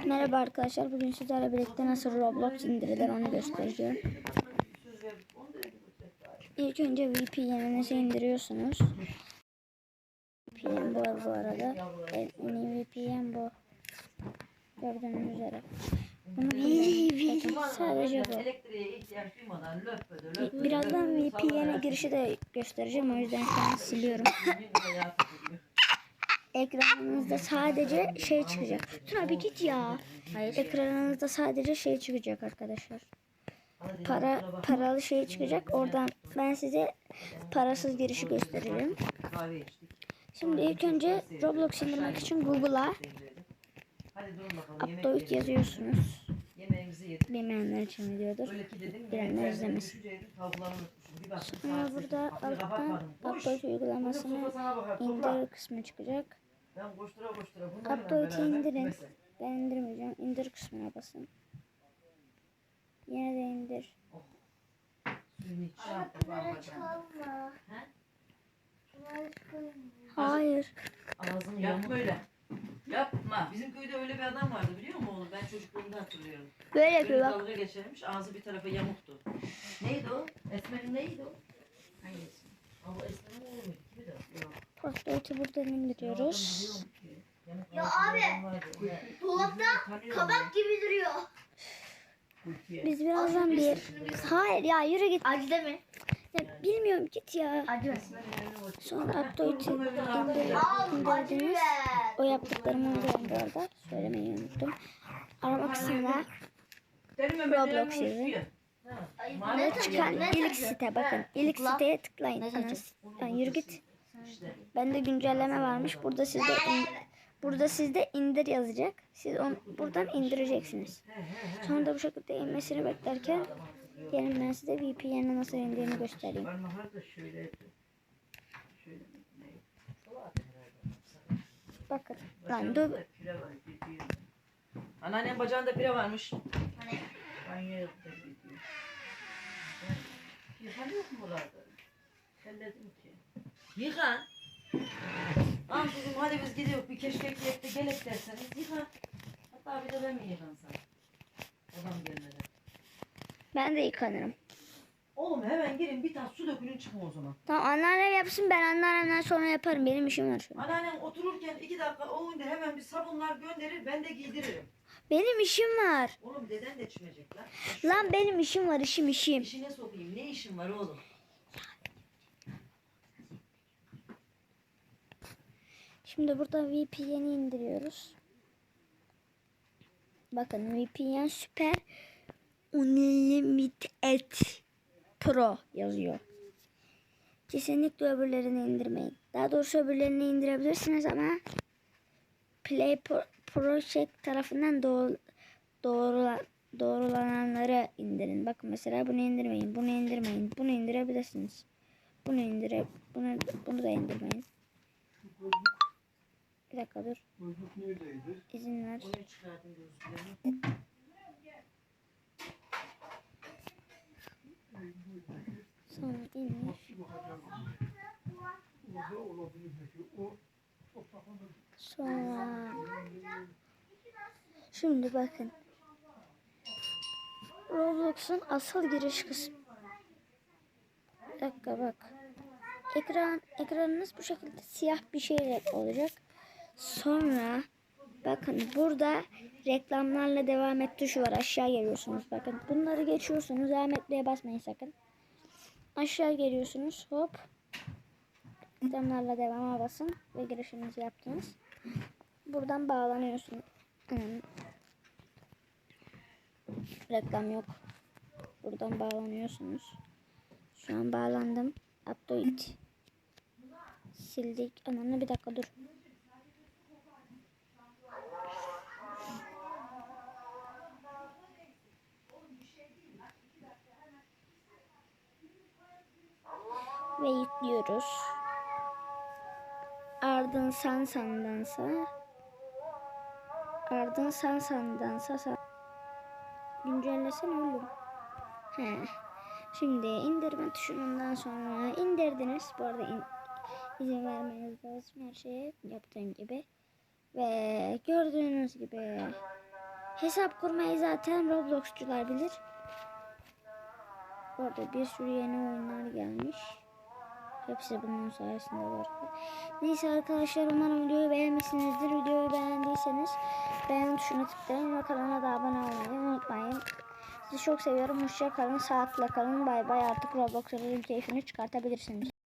Merhaba arkadaşlar. Bugün sizlerle birlikte nasıl Roblox indirilir onu göstereceğim. İlk önce VPN'inizi indiriyorsunuz. VPN bu, bu arada. En iyi VPN bu. Gördüğünüz üzere. Bunu sadece bu. Birazdan VPN'e girişi de göstereceğim. O yüzden şu an siliyorum. Ekranınızda sadece şey çıkacak. Tuna bir git ya. Ekranınızda sadece şey çıkacak arkadaşlar. Para paralı şey çıkacak. Oradan ben size parasız girişi içtik. Şimdi ilk önce Roblox indirmek için Google'a Upload yazıyorsunuz. Bilmeyenler için videodur. Bilenler izlemesin. Saat burada alttan. Upload uygulamasını indir kısmı çıkacak. Ben koştura koştura bunlarla Upload'u beraber indirin. Ben indirmeyeceğim. İndir kısmına basın. Yine de indir. İç. Hayır. Ağzını Yapma öyle. Yapma. Bizim köyde öyle bir adam vardı biliyor musun oğlum? Ben çocukluğumda hatırlıyorum. Böyle Böyle yapıyor bak. dalga geçermiş. Ağzı bir tarafa yamuktu. Neydi o? Hangisi? De? Yok. Upload'u buradan indiriyoruz. Ya abi, Dolapta kabak gibi duruyor. Biz birazdan bir... Hayır ya yürü git. Acı değil mi? Ya, bilmiyorum git ya. Acı. Sonra acı indirdiniz. O yaptıklarımı uyguladım bu arada. Söylemeyi unuttum. Arama kısmına Roblox yazın. Ne çıkan ilk site bakın. İlk siteye tıklayın. Anası- Lan yürü git. Bende güncelleme varmış. Burada sizde in- burada sizde indir yazacak. Siz onu buradan indireceksiniz. Sonra da bu şekilde inmesini beklerken gelin ben size VPN'e nasıl indiğini göstereyim. Bakın. Lan dur. Anneannem bacağında pire varmış. Hani? Banyo yaptı gidiyor. Yıkan yok mu buralarda? Telledim ki. Yıkan. Al kızım hadi biz gidiyoruz bir keşkek yiyip de gelek derseniz yıkan. Hatta bir de ben mi yıkansam? Adam gelmeden. Ben de yıkanırım. Oğlum hemen girin bir tas su dökülün çıkın o zaman. Tamam anneannem yapsın ben anneannemden sonra yaparım. Benim işim var şu an. Anneannem otururken iki dakika o önde hemen bir sabunlar gönderir ben de giydiririm. Benim işim var. Oğlum deden de çimecek lan. Lan benim işim var işim işim. İşine sokayım ne işin var oğlum? Şimdi burada VPN'i indiriyoruz. Bakın VPN Super Unlimited Pro yazıyor. Kesinlikle öbürlerini indirmeyin. Daha doğrusu öbürlerini indirebilirsiniz ama Play Pro- Project tarafından doğru, doğrula, doğrulananları indirin. Bakın mesela bunu indirmeyin, bunu indirmeyin, bunu indirebilirsiniz. Bunu indire, bunu, bunu da indirmeyin. Bir dakika dur. İzin ver. Onu çıkartın gözlüklerini. Sonra inmiş. Sonra Şimdi bakın. Roblox'un asıl giriş kısmı. Bir dakika bak. Ekran ekranınız bu şekilde siyah bir şeyle olacak. Sonra bakın burada reklamlarla devam et tuşu var. Aşağı geliyorsunuz. Bakın bunları geçiyorsunuz. Devam etmeye basmayın sakın. Aşağı geliyorsunuz. Hop. Reklamlarla devama basın ve girişinizi yaptınız. Buradan bağlanıyorsunuz. Hmm. Reklam yok. Buradan bağlanıyorsunuz. Şu an bağlandım. Update. Sildik. Ananı bir dakika dur. Ve yüklüyoruz. Ardın san sandansa Ardın san sandansa san Güncellesene oğlum. He. Şimdi indirme tuşundan sonra indirdiniz. Bu arada in, izin vermeniz lazım her şeye yaptığım gibi. Ve gördüğünüz gibi Hesap kurmayı zaten Roblox'cular bilir. Orada bir sürü yeni oyunlar gelmiş. Hepsi bunun sayesinde var. Neyse arkadaşlar umarım videoyu beğenmişsinizdir. Videoyu beğendiyseniz beğen tuşuna tıklayın ve kanala da abone olmayı unutmayın. Sizi çok seviyorum. Hoşça kalın. Sağlıkla kalın. Bay bay. Artık Roblox'un keyfini çıkartabilirsiniz.